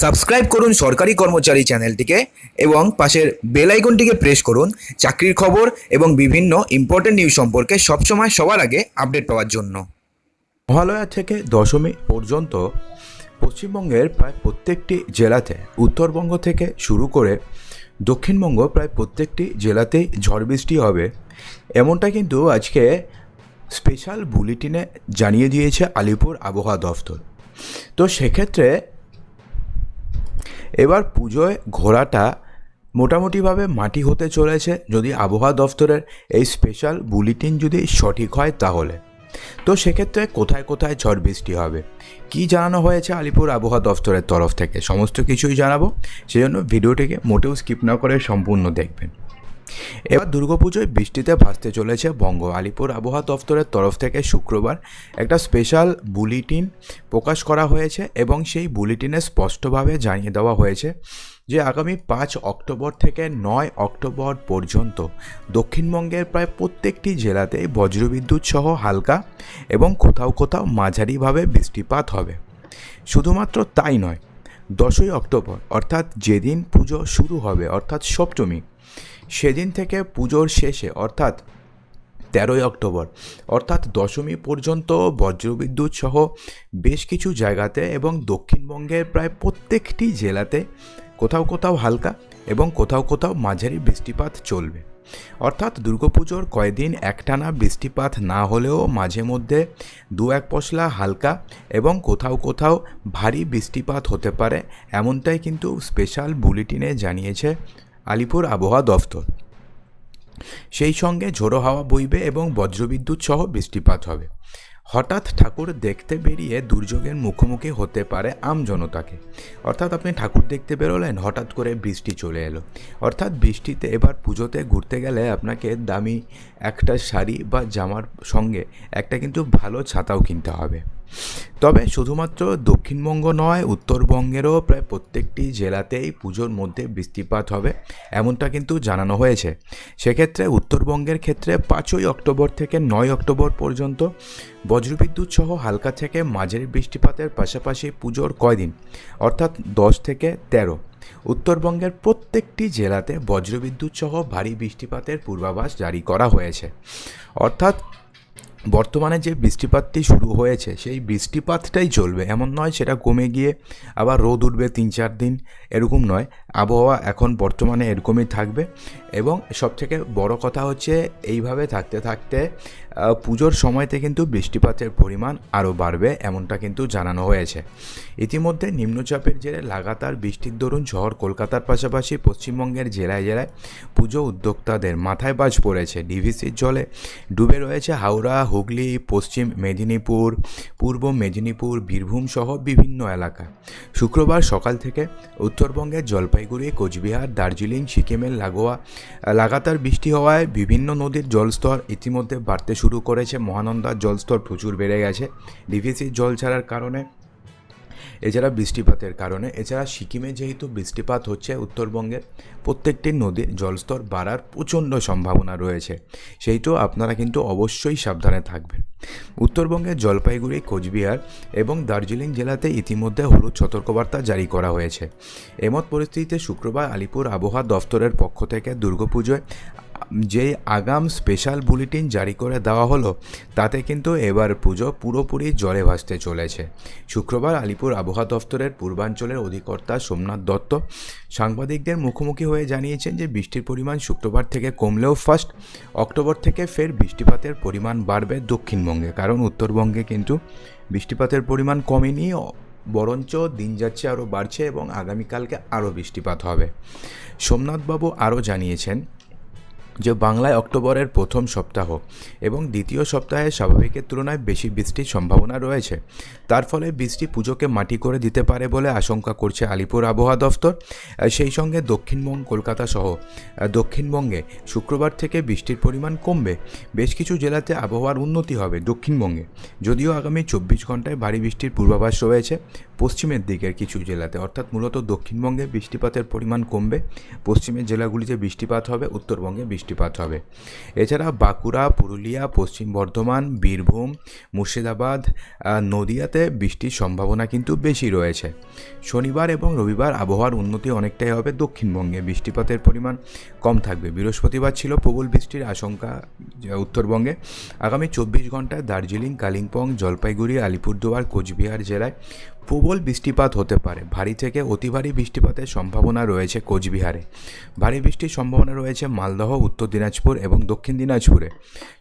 Subscribe করুন সরকারি কর্মচারী চ্যানেলটিকে এবং পাশের বেল আইকনটিকে প্রেস করুন চাকরির খবর এবং বিভিন্ন ইম্পর্টেন্ট নিউজ সম্পর্কে সবসময় সবার আগে আপডেট পাওয়ার জন্য। মহালয়া থেকে দশমী পর্যন্ত পশ্চিমবঙ্গের প্রায় প্রত্যেকটি জেলাতে, উত্তরবঙ্গ থেকে শুরু করে দক্ষিণবঙ্গ প্রায় প্রত্যেকটি জেলাতেই ঝড় বৃষ্টি হবে। এমনটা কিন্তু আজকে স্পেশাল বুলেটিনে জানিয়ে দিয়েছে আলিপুর আবহাওয়া দফতর। তো সেক্ষেত্রে এবার পুজোয় ঘোড়াটা মোটামুটিভাবে মাটি হতে চলেছে। যদি আবহাওয়া দফতরের এই স্পেশাল বুলেটিন যদি সঠিক হয় তাহলে। তো সেক্ষেত্রে কোথায় কোথায় ঝড় বৃষ্টি হবে? কি জানানো হয়েছে আলিপুর আবহাওয়া দফতরের তরফ থেকে? সমস্ত কিছুই জানাব। সেজন্য ভিডিওটিকে মোটেও স্কিপ না করে সম্পূর্ণ দেখবেন। এবার দুর্গাপুজোয় বৃষ্টিতে ভাসতে চলেছে বঙ্গ। আলিপুর আবহাওয়া দফতরের তরফ থেকে শুক্রবার একটা স্পেশাল বুলেটিন প্রকাশ করা হয়েছে এবং সেই বুলেটিনে স্পষ্টভাবে জানিয়ে দেওয়া হয়েছে যে আগামী পাঁচ অক্টোবর থেকে নয় অক্টোবর পর্যন্ত দক্ষিণবঙ্গের প্রায় প্রত্যেকটি জেলাতেই বজ্রবিদ্যুৎ সহ হালকা এবং কোথাও কোথাও মাঝারিভাবে বৃষ্টিপাত হবে। শুধুমাত্র তাই নয় দশই অক্টোবর, অর্থাৎ যেদিন পুজো শুরু হবে, অর্থাৎ সপ্তমী, সেদিন থেকে পুজোর শেষে, অর্থাৎ তেরোই অক্টোবর, অর্থাৎ দশমী পর্যন্ত বজ্রবিদ্যুৎ সহ বেশ কিছু জায়গাতে এবং দক্ষিণবঙ্গের প্রায় প্রত্যেকটি জেলাতে কোথাও কোথাও হালকা এবং কোথাও কোথাও মাঝারি বৃষ্টিপাত চলবে। অর্থাৎ দুর্গাপুজোর কয়দিন একটানা বৃষ্টিপাত না হলেও মাঝে মধ্যে দু এক পশলা হালকা এবং কোথাও কোথাও ভারী বৃষ্টিপাত হতে পারে, এমনটাই কিন্তু স্পেশাল বুলেটিনে জানিয়েছে আলিপুর আবহাওয়া দফতর। সেই সঙ্গে ঝোড়ো হাওয়া বইবে এবং বজ্রবিদ্যুৎ সহ বৃষ্টিপাত হবে। হঠাৎ ঠাকুর দেখতে বেরিয়ে দুর্যোগের মুখোমুখি হতে পারে আমজনতাকে অর্থাৎ আপনি ঠাকুর দেখতে বেরোলেন, হঠাৎ করে বৃষ্টি চলে এলো। অর্থাৎ বৃষ্টিতে এবার পুজোতে ঘুরতে গেলে আপনাকে দামি একটা শাড়ি বা জামার সঙ্গে একটা কিন্তু ভালো ছাতাও কিনতে হবে। তবে শুধুমাত্র দক্ষিণবঙ্গ নয়, উত্তরবঙ্গেরও প্রায় প্রত্যেকটি জেলাতেই পুজোর মধ্যে বৃষ্টিপাত হবে, এমনটা কিন্তু জানানো হয়েছে। সেক্ষেত্রে উত্তরবঙ্গের ক্ষেত্রে পাঁচই অক্টোবর থেকে নয় অক্টোবর পর্যন্ত বজ্রবিদ্যুৎ সহ হালকা থেকে মাঝের বৃষ্টিপাতের পাশাপাশি পুজোর কয়দিন, অর্থাৎ দশ থেকে তেরো। উত্তরবঙ্গের প্রত্যেকটি জেলাতে বজ্রবিদ্যুৎ সহ ভারী বৃষ্টিপাতের পূর্বাভাস জারি করা হয়েছে। অর্থাৎ বর্তমানে যে বৃষ্টিপাতটি শুরু হয়েছে, সেই বৃষ্টিপাতটাই চলবে। এমন নয় সেটা কমে গিয়ে আবার রোদ উঠবে তিন চার দিন, এরকম নয়। আবহাওয়া এখন বর্তমানে এরকমই থাকবে এবং সবথেকে বড় কথা হচ্ছে এইভাবে থাকতে থাকতে পুজোর সময়তে কিন্তু বৃষ্টিপাতের পরিমাণ আরও বাড়বে এমনটা কিন্তু জানানো হয়েছে। ইতিমধ্যে নিম্নচাপের জেরে লাগাতার বৃষ্টির দরুন শহর কলকাতার পাশাপাশি পশ্চিমবঙ্গের জেলায় জেলায় পুজো উদ্যোক্তাদের মাথায় বাজ পড়েছে। ডিভিসির জলে ডুবে রয়েছে হাওড়া হুগলি, পশ্চিম মেদিনীপুর, পূর্ব মেদিনীপুর, বীরভূম সহ বিভিন্ন এলাকা। শুক্রবার সকাল থেকে উত্তরবঙ্গের জলপাইগুড়ি, কোচবিহার, দার্জিলিং, সিকিমের লাগোয়া, লাগাতার বৃষ্টি হওয়ায় বিভিন্ন নদীর জলস্তর ইতিমধ্যে বাড়তে শুরু করেছে। মহানন্দার জলস্তর প্রচুর বেড়ে গেছে। ডিভিসির জল ছাড়ার কারণে এছাড়া বৃষ্টিপাতের কারণে, এছাড়া সিকিমে যেহেতু বৃষ্টিপাত হচ্ছে উত্তরবঙ্গের প্রত্যেকটি নদীর জলস্তর বাড়ার প্রচণ্ড সম্ভাবনা রয়েছে। সেইটাও আপনারা কিন্তু অবশ্যই সাবধানে থাকবেন। উত্তরবঙ্গের জলপাইগুড়ি, কোচবিহার এবং দার্জিলিং জেলাতে ইতিমধ্যে হলুদ সতর্কবার্তা জারি করা হয়েছে। এমত পরিস্থিতিতে শুক্রবার আলিপুর আবহাওয়া দফতরের পক্ষ থেকে দুর্গাপুজোয় যে আগাম স্পেশাল বুলেটিন জারি করে দেওয়া হলো, তাতে কিন্তু এবার পুজো পুরোপুরি জলে ভাসতে চলেছে। শুক্রবার আলিপুর আবহাওয়া দফতরের পূর্বাঞ্চলের অধিকর্তা সোমনাথ দত্ত সাংবাদিকদের মুখোমুখি হয়ে জানিয়েছেন যে বৃষ্টির পরিমাণ শুক্রবার থেকে কমলেও ফার্স্ট অক্টোবর থেকে ফের বৃষ্টিপাতের পরিমাণ বাড়বে দক্ষিণবঙ্গে। কারণ উত্তরবঙ্গে কিন্তু বৃষ্টিপাতের পরিমাণ কমেনি, বরঞ্চ দিন যাচ্ছে আরও বাড়ছে এবং আগামীকালকে আরও বৃষ্টিপাত হবে। সোমনাথবাবু আরও জানিয়েছেন যে বাংলায় অক্টোবরের প্রথম সপ্তাহ এবং দ্বিতীয় সপ্তাহে স্বাভাবিকের তুলনায় বেশি বৃষ্টির সম্ভাবনা রয়েছে। তার ফলে বৃষ্টি পুজোকে মাটি করে দিতে পারে বলে আশঙ্কা করছে আলিপুর আবহাওয়া দফতর। সেই সঙ্গে দক্ষিণবঙ্গ, কলকাতা সহ দক্ষিণবঙ্গে শুক্রবার থেকে বৃষ্টির পরিমাণ কমবে। বেশ কিছু জেলাতে আবহাওয়ার উন্নতি হবে দক্ষিণবঙ্গে। যদিও আগামী চব্বিশ ঘন্টায় ভারী বৃষ্টির পূর্বাভাস রয়েছে। পশ্চিমের দিকের কিছু জেলাতে, অর্থাৎ মূলত দক্ষিণবঙ্গে বৃষ্টিপাতের পরিমাণ কমবে। পশ্চিমের জেলাগুলিতে বৃষ্টিপাত হবে, উত্তরবঙ্গে বৃষ্টিপাত হবে। এছাড়া বাঁকুড়া, পুরুলিয়া, পশ্চিম বর্ধমান, বীরভূম, মুর্শিদাবাদ নদিয়াতে বৃষ্টির সম্ভাবনা কিন্তু বেশি রয়েছে। শনিবার এবং রবিবার আবহাওয়ার উন্নতি অনেকটাই হবে দক্ষিণবঙ্গে। বৃষ্টিপাতের পরিমাণ কম থাকবে। বৃহস্পতিবার ছিল প্রবল বৃষ্টির আশঙ্কা উত্তরবঙ্গে। আগামী চব্বিশ ঘন্টায় দার্জিলিং, কালিম্পং, জলপাইগুড়ি, আলিপুরদুয়ার, কোচবিহার জেলায় প্রবল বৃষ্টিপাত হতে পারে। ভারী থেকে অতি ভারী বৃষ্টিপাতের সম্ভাবনা রয়েছে কোচবিহারে। ভারী বৃষ্টির সম্ভাবনা রয়েছে মালদহ, উত্তর দিনাজপুর এবং দক্ষিণ দিনাজপুরে।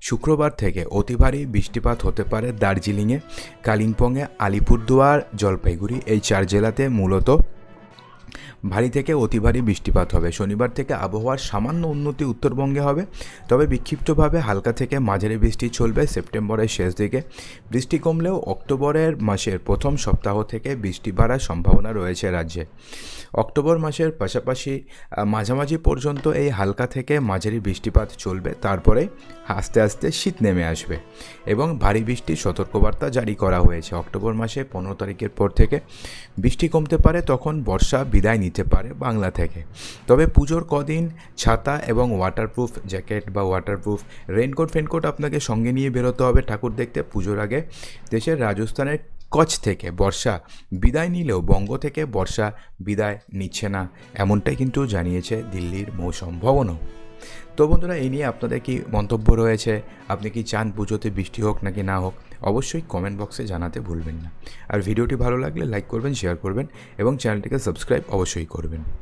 শুক্রবার থেকে অতি ভারী বৃষ্টিপাত হতে পারে দার্জিলিংয়ে, কালিম্পংয়ে, আলিপুরদুয়ার, জলপাইগুড়ি এই চার জেলাতে মূলত ভারী থেকে অতি ভারী বৃষ্টিপাত হবে। শনিবার থেকে আবহাওয়ার সামান্য উন্নতি উত্তরবঙ্গে হবে। তবে বিক্ষিপ্তভাবে হালকা থেকে মাঝারি বৃষ্টি চলবে সেপ্টেম্বরের শেষ দিকে। বৃষ্টি কমলেও অক্টোবরের মাসের প্রথম সপ্তাহ থেকে বৃষ্টি বাড়ার সম্ভাবনা রয়েছে রাজ্যে। অক্টোবর মাসের পাশাপাশি মাঝামাঝি পর্যন্ত এই হালকা থেকে মাঝারি বৃষ্টিপাত চলবে। তারপরে আস্তে আস্তে শীত নেমে আসবে এবং ভারী বৃষ্টির সতর্কবার্তা জারি করা হয়েছে। অক্টোবর মাসে পনেরো তারিখের পর থেকে বৃষ্টি কমতে পারে, তখন বর্ষা বিদায় নিতে পারে বাংলা থেকে। তবে পুজোর কদিন ছাতা এবং ওয়াটারপ্রুফ জ্যাকেট বা ওয়াটারপ্রুফ রেনকোট ফেনকোট আপনাকে সঙ্গে নিয়ে বেরোতে হবে। ঠাকুর দেখতে পুজোর আগে দেশের রাজস্থানের কচ্ছ থেকে বর্ষা বিদায় নিলেও বঙ্গ থেকে বর্ষা বিদায় নিচ্ছে না, এমনটাই কিন্তু জানিয়েছে দিল্লির মৌসম ভবনও। তো বন্ধুরা, এই নিয়ে আপনাদের কি মন্তব্য রয়েছে? আপনি কি চান পুজোতে বৃষ্টি হোক নাকি না হোক, অবশ্যই কমেন্ট বক্সে জানাতে ভুলবেন না। আর ভিডিওটি ভালো লাগলে লাইক করবেন শেয়ার করবেন এবং চ্যানেলটিকে সাবস্ক্রাইব অবশ্যই করবেন।